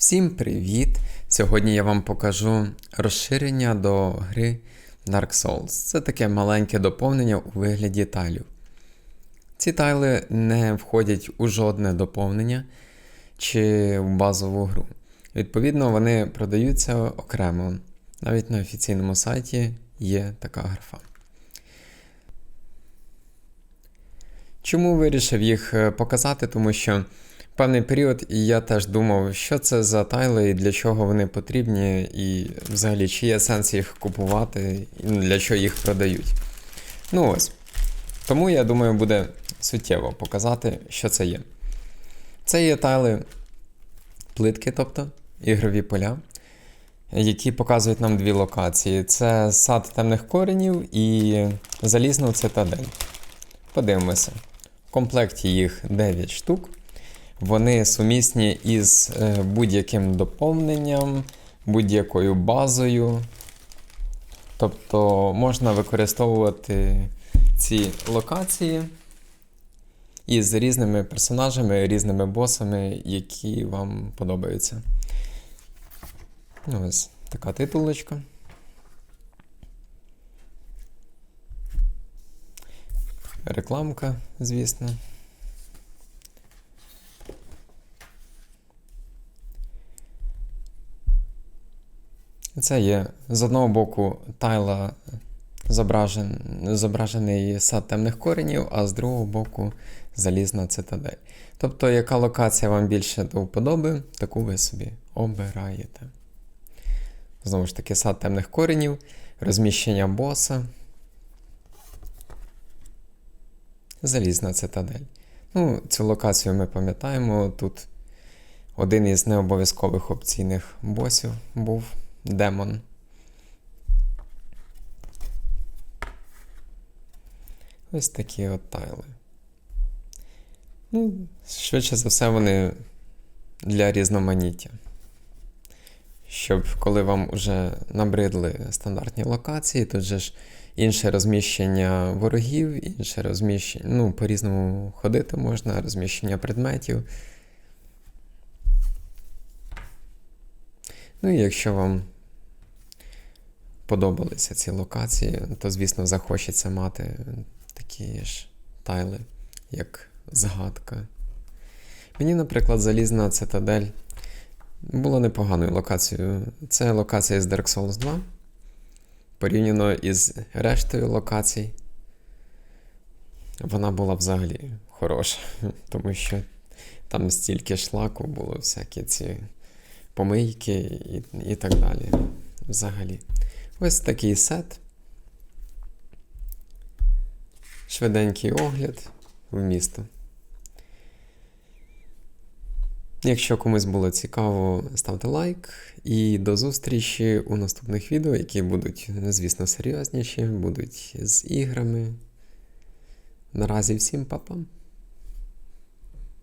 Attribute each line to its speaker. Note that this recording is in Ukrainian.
Speaker 1: Всім привіт! Сьогодні я вам покажу розширення до гри Dark Souls. Це таке маленьке доповнення у вигляді тайлів. Ці тайли не входять у жодне доповнення чи в базову гру. Відповідно, вони продаються окремо. Навіть на офіційному сайті є така графа. Чому вирішив їх е, показати? Тому що певний період і я теж думав, що це за тайли і для чого вони потрібні, і взагалі чи є сенс їх купувати, і для чого їх продають. Ну ось. Тому я думаю, буде суттєво показати, що це є. Це є тайли плитки, тобто ігрові поля, які показують нам дві локації: це сад темних коренів і залізну цитадель. Подивимося. В комплекті їх 9 штук. Вони сумісні із е, будь-яким доповненням, будь-якою базою. Тобто можна використовувати ці локації із різними персонажами, різними босами, які вам подобаються. Ось така титулочка. Рекламка, звісно. Це є з одного боку тайла зображен, зображений сад темних коренів, а з другого боку залізна цитадель. Тобто, яка локація вам більше до вподоби, таку ви собі обираєте. Знову ж таки, сад темних коренів, розміщення боса. Залізна цитадель. Ну, Цю локацію ми пам'ятаємо. Тут один із необов'язкових опційних босів був демон. Ось такі от тайли. Ну, швидше за все, вони для різноманіття. Щоб коли вам вже набридли стандартні локації, тут же ж інше розміщення ворогів, інше розміщення, ну, по-різному ходити можна, розміщення предметів. Ну і якщо вам подобалися ці локації, то, звісно, захочеться мати такі ж тайли, як згадка. Мені, наприклад, залізна цитадель була непоганою локацією. Це локація з Dark Souls 2. Порівняно із рештою локацій. Вона була взагалі хороша, тому що там стільки шлаку було, всякі ці помийки і, і так далі. Взагалі. Ось такий сет. Швиденький огляд в місто. Якщо комусь було цікаво, ставте лайк і до зустрічі у наступних відео, які будуть, звісно, серйозніші, будуть з іграми. Наразі всім па-па!